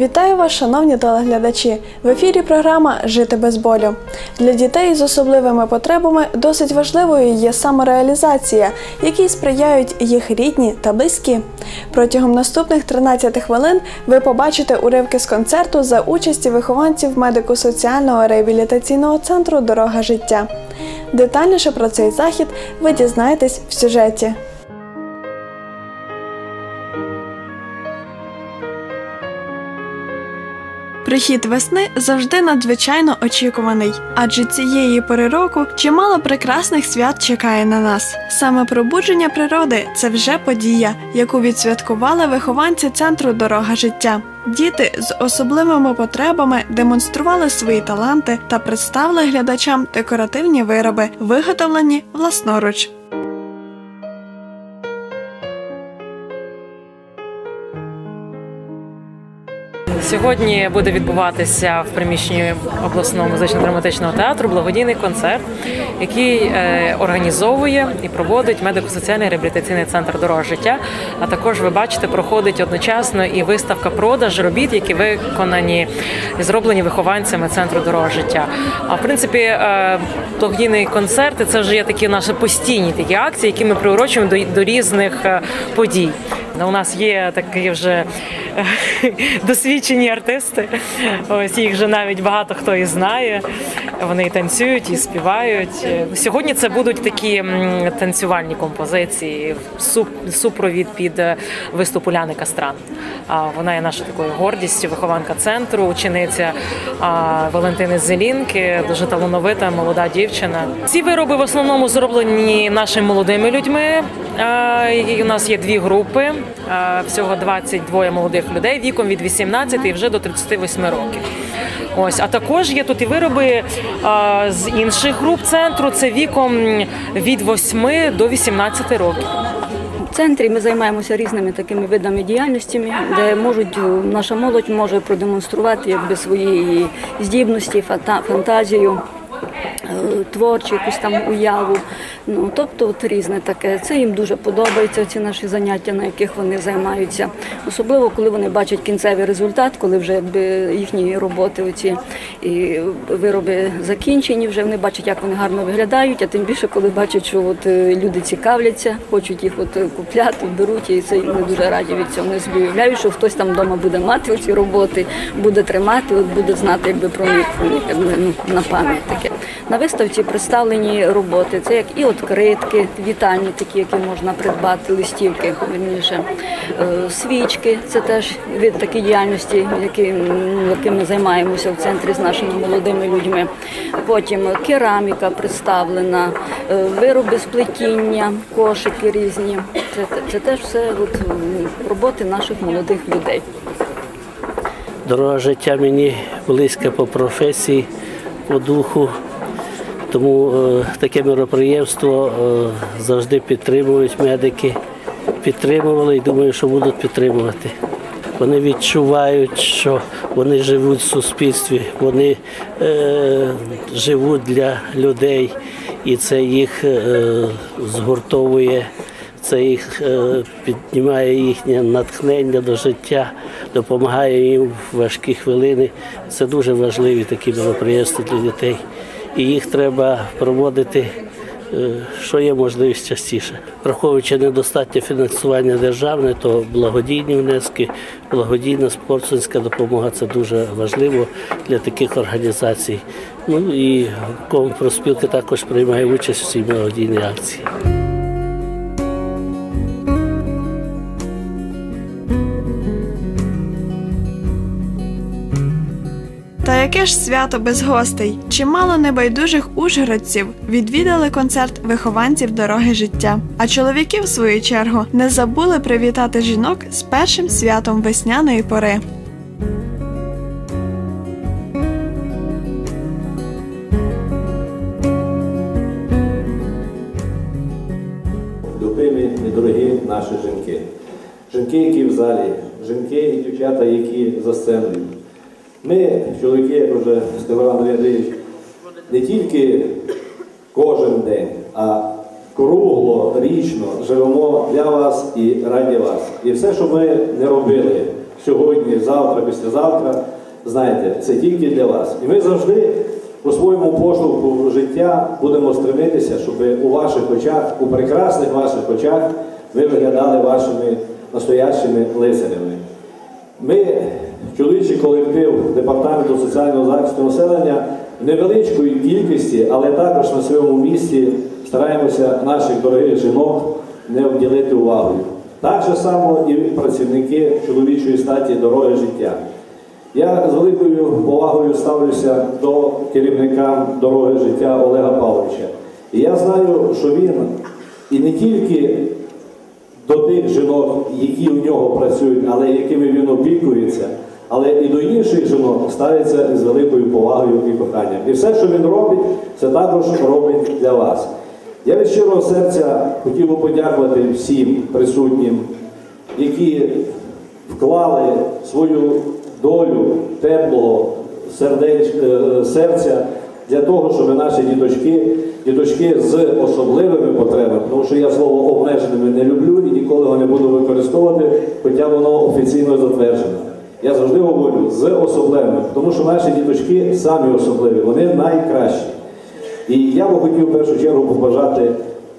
Вітаю вас, шановні телеглядачі! В ефірі програма Жити без болю. Для дітей з особливими потребами досить важливою є самореалізація, якій сприяють їх рідні та близькі. Протягом наступних 13 хвилин ви побачите уривки з концерту за участі вихованців медико-соціального реабілітаційного центру Дорога життя. Детальніше про цей захід ви дізнаєтесь в сюжеті. Прихід весни завжди надзвичайно очікуваний, адже цієї пори року чимало прекрасних свят чекає на нас. Саме пробудження природи це вже подія, яку відсвяткували вихованці центру Дорога життя. Діти з особливими потребами демонстрували свої таланти та представили глядачам декоративні вироби, виготовлені власноруч. Сьогодні буде відбуватися в приміщенні обласного музично-драматичного театру благодійний концерт, який е, організовує і проводить медико-соціальний реабілітаційний центр дорога життя. А також ви бачите, проходить одночасно і виставка продаж робіт, які виконані і зроблені вихованцями центру дорога життя. А в принципі, е, благодійний концерт це вже є такі наші постійні такі акції, які ми приурочуємо до, різних е, подій. У нас є такі вже е, досвідчені артисти. Ось їх вже навіть багато хто і знає. Вони і танцюють, і співають. Сьогодні це будуть такі танцювальні композиції, суп- супровід під е, виступ Уляни Кастран. Вона є нашою такою гордістю, вихованка центру, учениця Валентини Зелінки, дуже талановита молода дівчина. Ці вироби в основному зроблені нашими молодими людьми. І У нас є дві групи, всього 22 молодих людей віком від 18 і вже до 38 років. Ось, а також є тут і вироби а, з інших груп центру. Це віком від 8 до 18 років. В центрі ми займаємося різними такими видами діяльності, де можуть е, наша молодь може продемонструвати якби свої здібності, фантазію. Творчу якусь там уяву, ну тобто от різне таке. Це їм дуже подобається. Ці наші заняття, на яких вони займаються. Особливо коли вони бачать кінцевий результат, коли вже їхні роботи, оці і вироби закінчені, вже вони бачать, як вони гарно виглядають. А тим більше, коли бачать, що от е, люди цікавляться, хочуть їх от купляти, беруть, і це вони дуже раді від цього. Вони собі уявляють, що хтось там вдома буде мати ці роботи, буде тримати, от буде знати, якби про них ну, на пам'ять таке. На виставці представлені роботи. Це як і откритки, вітальні такі, які можна придбати, листівки, вірніше, Е, свічки. Це теж від такої діяльності, яким ми займаємося в центрі з нашими молодими людьми. Потім кераміка представлена, е, вироби з плетіння, кошики різні. Це, це теж все от, роботи наших молодих людей. Дорога життя мені близька по професії, по духу. Тому е, таке мероприємство е, завжди підтримують медики. Підтримували і думаю, що будуть підтримувати. Вони відчувають, що вони живуть в суспільстві, вони е, живуть для людей, і це їх е, згуртовує, це їх е, піднімає їхнє натхнення до життя, допомагає їм в важкі хвилини. Це дуже важливі такі мероприємства для дітей. І їх треба проводити, е, що є можливість частіше. Враховуючи недостатнє фінансування державне, то благодійні внески, благодійна спортсменська допомога це дуже важливо для таких організацій. Ну і компроспілки також приймає участь у цій благодійній акції. Яке ж свято без гостей? Чимало небайдужих ужгородців відвідали концерт вихованців дороги життя. А чоловіки, в свою чергу, не забули привітати жінок з першим святом весняної пори. любимі і дорогі наші жінки. Жінки, які в залі, жінки і дівчата, які за сценою. Ми, чоловіки, як вже Степан Андрійович, не тільки кожен день, а кругло, річно живемо для вас і раді вас. І все, що ми не робили, сьогодні, завтра, післязавтра, знаєте, це тільки для вас. І ми завжди у своєму поштовху життя будемо стремитися, щоб у ваших очах, у прекрасних ваших очах, ви виглядали вашими настоящими лицарями. Ми, чоловічий колектив Департаменту соціального захисту населення, невеличкої кількості, але також на своєму місці стараємося наших дорогих жінок не обділити увагою. Так же само і працівники чоловічої статі дороги життя. Я з великою повагою ставлюся до керівника дороги життя Олега Павловича. І я знаю, що він і не тільки до тих жінок, які у нього працюють, але якими він опікується, але і до інших жінок ставиться з великою повагою і коханням. І все, що він робить, це також робить для вас. Я від щирого серця хотів би подякувати всім присутнім, які вклали свою долю теплого сердеч, е, серця для того, щоб наші діточки, діточки з особливими потребами, тому що я слово обмеженими не люблю і ніколи його не буду використовувати, хоча воно офіційно затверджено. Я завжди говорю з особливими, тому що наші діточки самі особливі, вони найкращі. І я би хотів в першу чергу побажати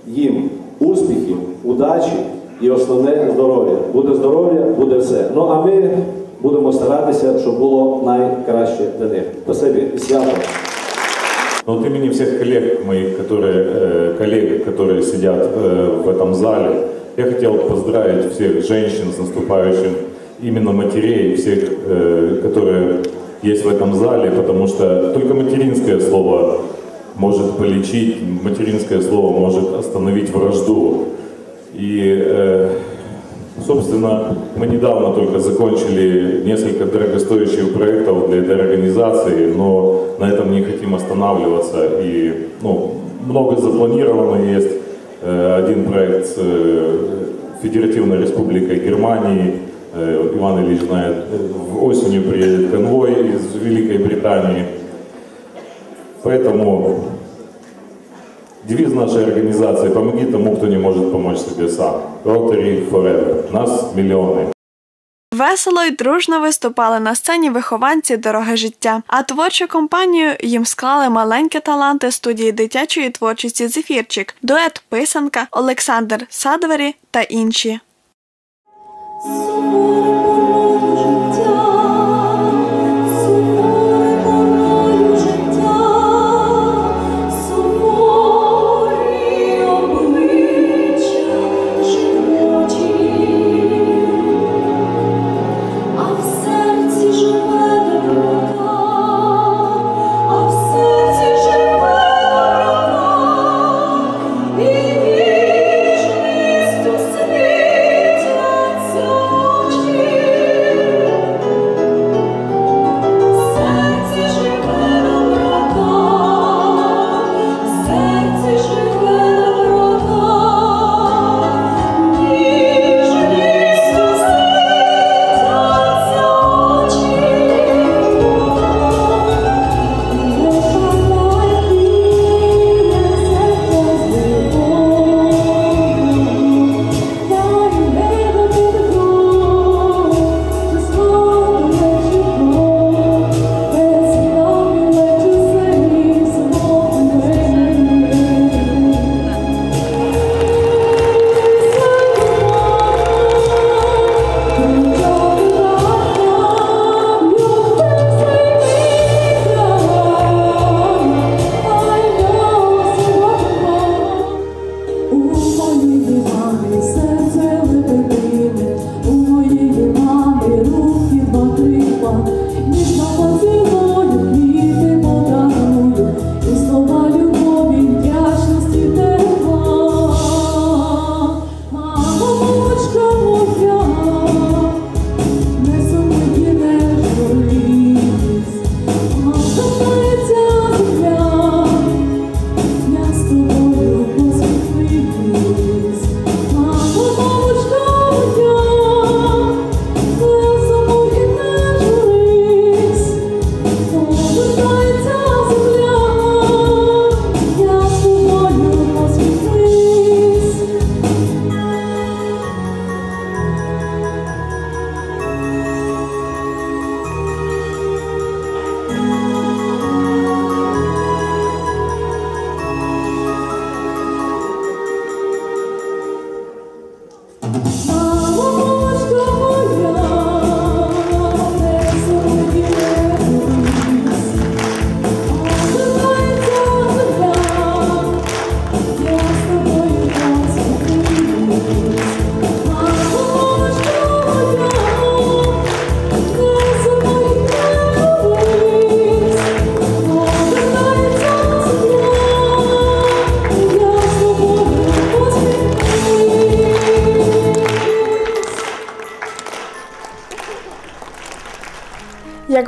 їм успіхів, удачі і основне здоров'я. Буде здоров'я, буде все. Ну а ми будемо старатися, щоб було найкраще для них. Спасибі, і свято. Но от имени всех коллег моих, которые, э, коллег, которые сидят э, в этом зале, я хотел поздравить всех женщин с наступающим, Именно матерей, всех, э, которые есть в этом зале, потому что только материнское слово может полечить, материнское слово может остановить вражду. И, э, собственно, мы недавно только закончили несколько дорогостоящих проектов для этой организации, но на этом не хотим останавливаться. И ну, много запланировано есть. Э, Один проект с э, Федеративной Республикой Германии, Иван Ильич знает, э, в осенью приедет конвой из Великой Британии. Поэтому девиз нашей организации «Помоги тому, кто не может помочь себе сам». Rotary Forever. Нас миллионы. Весело й дружно виступали на сцені вихованці дороги життя. А творчу компанію їм склали маленькі таланти студії дитячої творчості Зефірчик, дует Писанка, Олександр Садвері та інші. Ooh.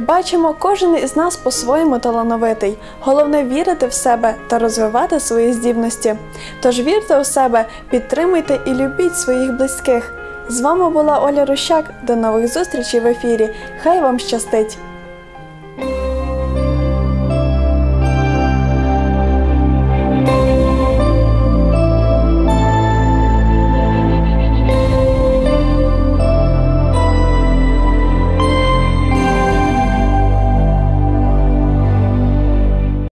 Бачимо, кожен із нас по-своєму талановитий. Головне вірити в себе та розвивати свої здібності. Тож вірте у себе, підтримуйте і любіть своїх близьких. З вами була Оля Рущак. До нових зустрічей в ефірі. Хай вам щастить!